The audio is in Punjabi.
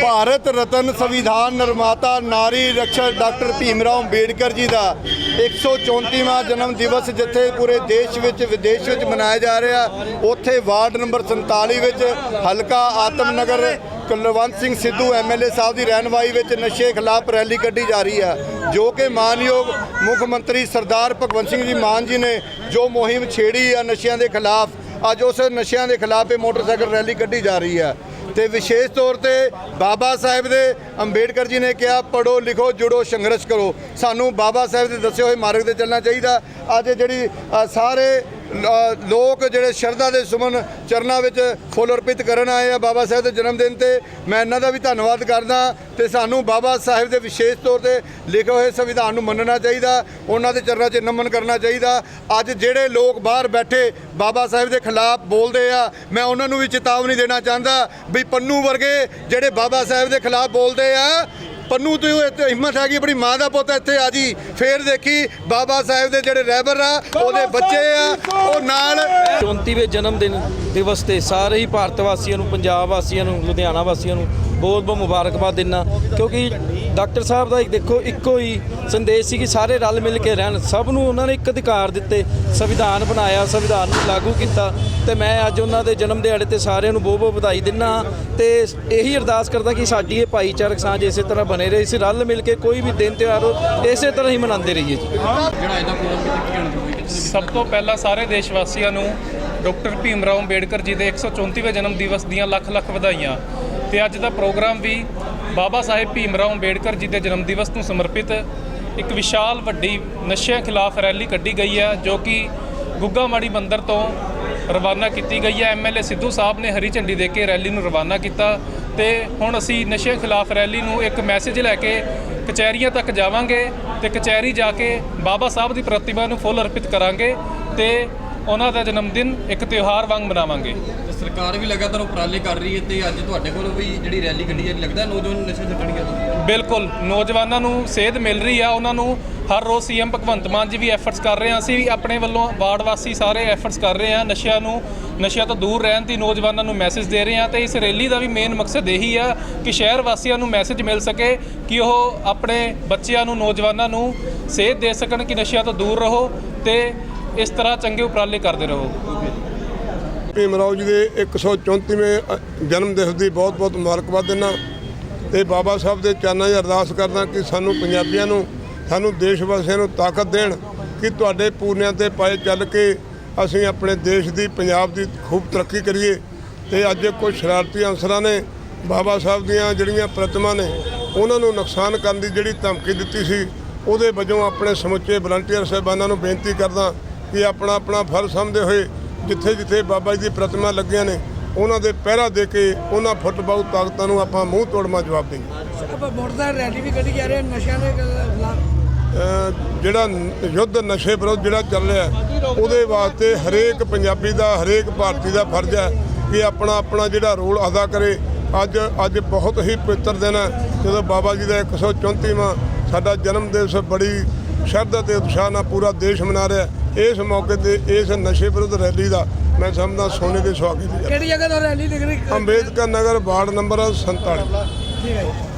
ਭਾਰਤ ਰਤਨ ਸੰਵਿਧਾਨ ਨਿਰਮਾਤਾ ਨਾਰੀ ਰਕਸ਼ਕ ਡਾਕਟਰ ਭੀਮਰਾਓ ਅੰਬੇਡਕਰ ਜੀ ਦਾ 134ਵਾਂ ਜਨਮ ਦਿਵਸ ਜਿੱਥੇ ਪੂਰੇ ਦੇਸ਼ ਵਿੱਚ, ਵਿਦੇਸ਼ ਵਿੱਚ ਮਨਾਇਆ ਜਾ ਰਿਹਾ। ਉੱਥੇ ਵਾਰਡ ਨੰਬਰ 47 ਵਿੱਚ ਹਲਕਾ ਆਤਮਨਗਰ, ਕੁਲਵੰਤ ਸਿੰਘ ਸਿੱਧੂ ਐਮਐਲਏ ਸਾਹਿਬ ਦੀ ਰਹਿਨਵਾਈ ਵਿੱਚ ਨਸ਼ੇ ਖਿਲਾਫ ਰੈਲੀ ਕੱਢੀ ਜਾ ਰਹੀ ਹੈ, ਜੋ ਕਿ ਮਾਨਯੋਗ ਮੁੱਖ ਮੰਤਰੀ ਸਰਦਾਰ ਭਗਵੰਤ ਸਿੰਘ ਜੀ ਮਾਨ ਜੀ ਨੇ ਜੋ ਮੁਹਿੰਮ ਛੇੜੀ ਆ ਨਸ਼ਿਆਂ ਦੇ ਖਿਲਾਫ, ਅੱਜ ਉਸ ਨਸ਼ਿਆਂ ਦੇ ਖਿਲਾਫ ਇਹ ਮੋਟਰਸਾਈਕਲ ਰੈਲੀ ਕੱਢੀ ਜਾ ਰਹੀ ਹੈ। ਤੇ ਵਿਸ਼ੇਸ਼ ਤੌਰ ਤੇ ਬਾਬਾ ਸਾਹਿਬ ਦੇ ਅੰਬੇਡਕਰ ਜੀ ਨੇ ਕਿਹਾ ਪੜੋ ਲਿਖੋ, ਜੁੜੋ, ਸੰਘਰਸ਼ ਕਰੋ। ਸਾਨੂੰ ਬਾਬਾ ਸਾਹਿਬ ਦੇ ਦੱਸੇ ਹੋਏ ਮਾਰਗ ਤੇ ਚੱਲਣਾ ਚਾਹੀਦਾ। ਅੱਜ ਜਿਹੜੀ ਸਾਰੇ ਲੋਕ ਜਿਹੜੇ ਸ਼ਰਧਾ ਦੇ ਸੁਮਨ ਚਰਨਾਂ ਵਿੱਚ ਫੁੱਲ ਅਰਪਿਤ ਕਰਨ ਆਏ ਆ ਬਾਬਾ ਸਾਹਿਬ ਦੇ ਜਨਮ ਦਿਨ ਤੇ, ਮੈਂ ਇਹਨਾਂ ਦਾ ਵੀ ਧੰਨਵਾਦ ਕਰਦਾ ਤੇ ਸਾਨੂੰ ਬਾਬਾ ਸਾਹਿਬ ਦੇ ਵਿਸ਼ੇਸ਼ ਤੌਰ ਤੇ ਲਿਖੇ ਹੋਏ ਸੰਵਿਧਾਨ ਨੂੰ ਮੰਨਣਾ ਚਾਹੀਦਾ, ਉਹਨਾਂ ਦੇ ਚਰਨਾਂ 'ਚ ਨਮਨ ਕਰਨਾ ਚਾਹੀਦਾ। ਅੱਜ ਜਿਹੜੇ ਲੋਕ ਬਾਹਰ ਬੈਠੇ ਬਾਬਾ ਸਾਹਿਬ ਦੇ ਖਿਲਾਫ ਬੋਲਦੇ ਆ, ਮੈਂ ਉਹਨਾਂ ਨੂੰ ਵੀ ਚੇਤਾਵਨੀ ਦੇਣਾ ਚਾਹੁੰਦਾ ਵੀ ਪੰਨੂ ਵਰਗੇ ਜਿਹੜੇ ਬਾਬਾ ਸਾਹਿਬ ਦੇ ਖਿਲਾਫ ਬੋਲਦੇ ਆ ਪੰਨੂ ਤੂੰ ਇੱਥੇ ਹਿੰਮਤ ਹੈਗੀ ਆਪਣੀ ਮਾਂ ਦਾ ਪੁੱਤ ਇੱਥੇ ਆ ਜੀ। ਫੇਰ ਦੇਖੀ ਬਾਬਾ ਸਾਹਿਬ ਦੇ ਜਿਹੜੇ ਰਹਿਬਰ ਆ ਉਹਦੇ ਬੱਚੇ ਆ ਉਹ ਨਾਲ 34ਵੇਂ ਜਨਮ ਦਿਨ ਦਿਵਸ ਤੇ ਸਾਰੇ ਹੀ ਭਾਰਤ ਵਾਸੀਆਂ ਨੂੰ ਪੰਜਾਬ ਵਾਸੀਆਂ ਨੂੰ ਲੁਧਿਆਣਾ ਵਾਸੀਆਂ ਨੂੰ ਬਹੁਤ ਬਹੁਤ ਮੁਬਾਰਕਬਾਦ ਦਿੰਦਾ ਕਿਉਂਕਿ ਡਾਕਟਰ ਸਾਹਿਬ ਦਾ ਇੱਕ ਦੇਖੋ ਇੱਕੋ ਹੀ ਸੰਦੇਸ਼ ਸੀ ਕਿ ਸਾਰੇ ਰਲ ਮਿਲ ਕੇ ਰਹਿਣ। ਸਭ ਨੂੰ ਉਹਨਾਂ ਨੇ ਇੱਕ ਅਧਿਕਾਰ ਦਿੱਤੇ ਸੰਵਿਧਾਨ ਬਣਾਇਆ ਸੰਵਿਧਾਨ ਨੂੰ ਲਾਗੂ ਕੀਤਾ ਤੇ ਮੈਂ ਅੱਜ ਉਹਨਾਂ ਦੇ ਜਨਮ ਦਿਹਾੜੇ ਤੇ ਸਾਰਿਆਂ ਨੂੰ ਬਹੁਤ ਬਹੁਤ ਵਧਾਈ ਦਿੰਦਾ ਤੇ ਇਹੀ ਅਰਦਾਸ ਕਰਦਾ ਕਿ ਸਾਡੀ ਇਹ ਭਾਈਚਾਰਕ ਸਾਂਝ ਇਸੇ ਤਰ੍ਹਾਂ ਬਣੇ ਰਹੇ ਇਸ ਰਲ ਮਿਲ ਕੇ ਕੋਈ ਵੀ ਦਿਨ ਤਿਉਹਾਰ ਹੋ ਇਸੇ ਤਰ੍ਹਾਂ ਹੀ ਮਨਾਉਂਦੇ ਰਹੀਏ ਜੀ। ਸਭ ਤੋਂ ਪਹਿਲਾਂ ਸਾਰੇ ਦੇਸ਼ ਵਾਸੀਆਂ ਨੂੰ ਡਾਕਟਰ ਭੀਮ ਰਾਓ ਅੰਬੇਡਕਰ ਜੀ ਦੇ 134ਵੇਂ ਜਨਮ ਦਿਵਸ ਦੀਆਂ ਲੱਖ ਲੱਖ ਵਧਾਈਆਂ। ਤੇ ਅੱਜ ਦਾ ਪ੍ਰੋਗਰਾਮ ਵੀ ਬਾਬਾ ਸਾਹਿਬ ਭੀਮ ਰਾਓ ਅੰਬੇਡਕਰ ਜੀ ਦੇ ਜਨਮ ਦਿਵਸ ਨੂੰ ਸਮਰਪਿਤ ਇੱਕ ਵਿਸ਼ਾਲ ਵੱਡੀ ਨਸ਼ਿਆਂ ਖਿਲਾਫ ਰੈਲੀ ਕੱਢੀ ਗਈ ਹੈ, ਜੋ ਕਿ ਗੁੱਗਾ ਮਾੜੀ ਮੰਦਰ ਤੋਂ ਰਵਾਨਾ ਕੀਤੀ ਗਈ ਹੈ। ਐਮਐਲਏ ਸਿੱਧੂ ਸਾਹਿਬ ਨੇ ਹਰੀ ਝੰਡੀ ਦੇ ਕੇ ਰੈਲੀ ਨੂੰ ਰਵਾਨਾ ਕੀਤਾ ਤੇ ਹੁਣ ਅਸੀਂ ਨਸ਼ਿਆਂ ਖਿਲਾਫ ਰੈਲੀ ਨੂੰ ਇੱਕ ਮੈਸੇਜ ਲੈ ਕੇ ਕਚਹਿਰੀਆਂ ਤੱਕ ਜਾਵਾਂਗੇ ਤੇ ਕਚਹਿਰੀ ਜਾ ਕੇ ਬਾਬਾ ਸਾਹਿਬ ਦੀ ਪ੍ਰਤਿਮਾ ਨੂੰ ਫੁੱਲ ਅਰਪਿਤ ਕਰਾਂਗੇ ਤੇ ਉਹਨਾਂ ਦਾ ਜਨਮ ਦਿਨ ਇੱਕ ਤਿਉਹਾਰ ਵਾਂਗ ਮਨਾਵਾਂਗੇ। ਤੇ ਸਰਕਾਰ ਵੀ ਲਗਾਤਾਰ ਉਪਰਾਲੇ ਕਰ ਰਹੀ ਹੈ ਤੇ ਅੱਜ ਤੁਹਾਡੇ ਕੋਲੋਂ ਵੀ ਜਿਹੜੀ ਰੈਲੀ ਕੱਢੀ ਹੈ ਲੱਗਦਾ ਨੌਜਵਾਨ ਨਸ਼ੇ ਛੱਡਣਗੇ ਬਿਲਕੁਲ ਨੌਜਵਾਨਾਂ ਨੂੰ ਸੇਧ ਮਿਲ ਰਹੀ ਆ ਉਹਨਾਂ ਨੂੰ ਹਰ ਰੋਜ਼ ਸੀਐਮ ਭਗਵੰਤ ਮਾਨ ਜੀ ਵੀ ਐਫਰਟਸ ਕਰ ਰਹੇ ਆ ਅਸੀਂ ਵੀ ਆਪਣੇ ਵੱਲੋਂ ਵਾਰਡ ਵਾਸੀ ਸਾਰੇ ਐਫਰਟਸ ਕਰ ਰਹੇ ਆ ਨਸ਼ਿਆਂ ਨੂੰ ਨਸ਼ਿਆਂ ਤੋਂ ਦੂਰ ਰਹਿਣ ਦੀ ਨੌਜਵਾਨਾਂ ਨੂੰ ਮੈਸੇਜ ਦੇ ਰਹੇ ਆ ਤੇ ਇਸ ਰੈਲੀ ਦਾ ਵੀ ਮੇਨ ਮਕਸਦ ਇਹੀ ਆ ਕਿ ਸ਼ਹਿਰ ਵਾਸੀਆਂ ਨੂੰ ਮੈਸੇਜ ਮਿਲ ਸਕੇ ਕਿ ਉਹ ਆਪਣੇ ਬੱਚਿਆਂ ਨੂੰ ਨੌਜਵਾਨਾਂ ਨੂੰ ਸੇਧ ਦੇ ਸਕਣ ਕਿ ਨਸ਼ਿਆਂ ਤੋਂ ਦੂਰ ਰਹੋ ਤੇ ਇਸ ਤਰ੍ਹਾਂ ਚੰਗੇ ਉਪਰਾਲੇ ਕਰਦੇ ਰਹੋ। ਭੀਮ ਰਾਓ ਜੀ ਦੇ 134ਵੇਂ ਅ, ਜਨਮ ਦਿਵਸ ਦੀ ਬਹੁਤ-ਬਹੁਤ ਮੁਬਾਰਕਬਾਦ ਦਿੰਦਾ। ਤੇ ਬਾਬਾ ਸਾਹਿਬ ਦੇ ਚਰਨਾਂ 'ਚ ਅਰਦਾਸ ਕਰਦਾ ਕਿ ਸਾਨੂੰ ਪੰਜਾਬੀਆਂ ਨੂੰ ਸਾਨੂੰ ਦੇਸ਼ ਵਾਸੀਆਂ ਨੂੰ ਤਾਕਤ ਦੇਣ ਕਿ ਤੁਹਾਡੇ ਪੂਰਨਿਆਂ ਤੇ ਪਾਏ ਚੱਲ ਕੇ ਅਸੀਂ ਆਪਣੇ ਦੇਸ਼ ਦੀ ਪੰਜਾਬ ਦੀ ਖੂਬ ਤਰੱਕੀ ਕਰੀਏ। ਤੇ ਅੱਜ ਕੁਝ ਸ਼ਰਾਰਤੀ ਅਨਸਰਾਂ ਨੇ ਬਾਬਾ ਸਾਹਿਬ ਦੀਆਂ ਜਿਹੜੀਆਂ ਪ੍ਰਤਿਮਾ ਨੇ ਉਹਨਾਂ ਨੂੰ ਨੁਕਸਾਨ ਕਰਨ ਦੀ ਜਿਹੜੀ ਧਮਕੀ ਦਿੱਤੀ ਸੀ ਉਹਦੇ ਵਜੋਂ ਆਪਣੇ ਸਮੁੱਚੇ ਵਲੰਟੀਅਰ ਸਾਹਿਬਾਨਾਂ ਨੂੰ ਬੇਨਤੀ ਕਰਦਾ ਕਿ ਆਪਣਾ ਆਪਣਾ ਫਰਜ਼ ਸਮਝਦੇ ਹੋਏ ਜਿੱਥੇ ਜਿੱਥੇ ਬਾਬਾ ਜੀ ਦੀ ਪ੍ਰਤਿਮਾ ਲੱਗੀਆਂ ਨੇ ਉਹਨਾਂ ਦੇ ਪਹਿਰਾ ਦੇ ਕੇ ਉਹਨਾਂ ਫੁੱਟਬਾਲ ਤਾਕਤਾਂ ਨੂੰ ਆਪਾਂ ਮੂੰਹ ਤੋੜਮਾ ਜਵਾਬ ਦੇਈਏ। ਆਪਾਂ ਮੋਟਰਸਾਈਕਲ ਰੈਲੀ ਵੀ ਕੱਢੀ ਜਾ ਰਹੇ ਨਸ਼ਿਆਂ ਦੇ ਜਿਹੜਾ ਯੁੱਧ ਨਸ਼ੇ ਵਿਰੁੱਧ ਜਿਹੜਾ ਚੱਲ ਰਿਹਾ ਉਹਦੇ ਵਾਸਤੇ ਹਰੇਕ ਪੰਜਾਬੀ ਦਾ ਹਰੇਕ ਭਾਰਤੀ ਦਾ ਫਰਜ਼ ਹੈ ਕਿ ਆਪਣਾ ਆਪਣਾ ਜਿਹੜਾ ਰੋਲ ਅਦਾ ਕਰੇ। ਅੱਜ ਅੱਜ ਬਹੁਤ ਹੀ ਪਵਿੱਤਰ ਦਿਨ ਹੈ ਜਦੋਂ ਬਾਬਾ ਜੀ ਦਾ 134ਵਾਂ ਸਾਡਾ ਜਨਮ ਦਿਵਸ ਬੜੀ ਸ਼ਰਧਾ ਤੇ ਉਤਸ਼ਾਹ ਨਾਲ ਪੂਰਾ ਦੇਸ਼ ਮਨਾ ਰਿਹਾ। ਇਸ ਮੌਕੇ ਤੇ ਇਸ ਨਸ਼ੇ ਵਿਰੁੱਧ ਰੈਲੀ ਦਾ ਮੈਂ ਸਮਝਦਾ ਸੋਨੇ ਦੇ ਸੁਹਾਗੇ ਦੀ ਗੱਲ। ਕਿਹੜੀ ਜਗ੍ਹਾ ਤੋਂ ਰੈਲੀ ਨਿਕਲੀ ਅੰਬੇਦਕਰ ਨਗਰ ਵਾਰਡ ਨੰਬਰ 47 ਠੀਕ ਹੈ